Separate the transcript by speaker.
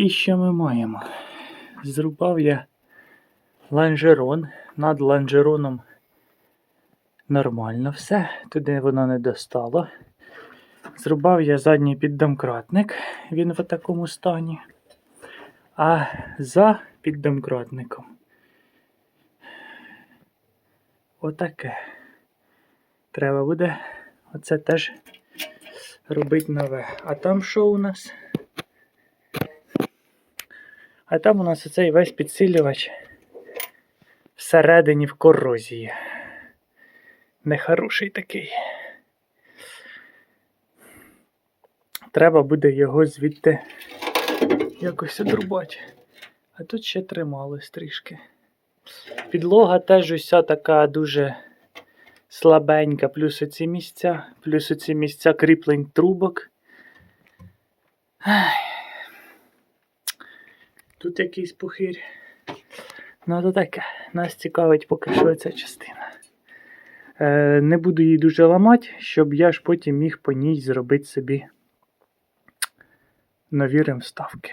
Speaker 1: І що ми маємо? Зрубав я ланжерон. Над ланжероном нормально все. Туди воно не достало. Зрубав я задній піддомкратник, він в такому стані. А за піддомкратником отаке. Треба буде оце теж робити нове. А там що у нас? А там у нас оцей весь підсилювач всередині в корозії. Нехороший такий. Треба буде його звідти якось одрубати. А тут ще трималось трішки. Підлога теж уся така дуже слабенька, плюс оці місця, плюс оці місця кріплень трубок. Ай. Тут якийсь пухир. Ну, то таке. Нас цікавить поки що ця частина. Е, не буду її дуже ламати, щоб я ж потім міг по ній зробити собі нові ремставки.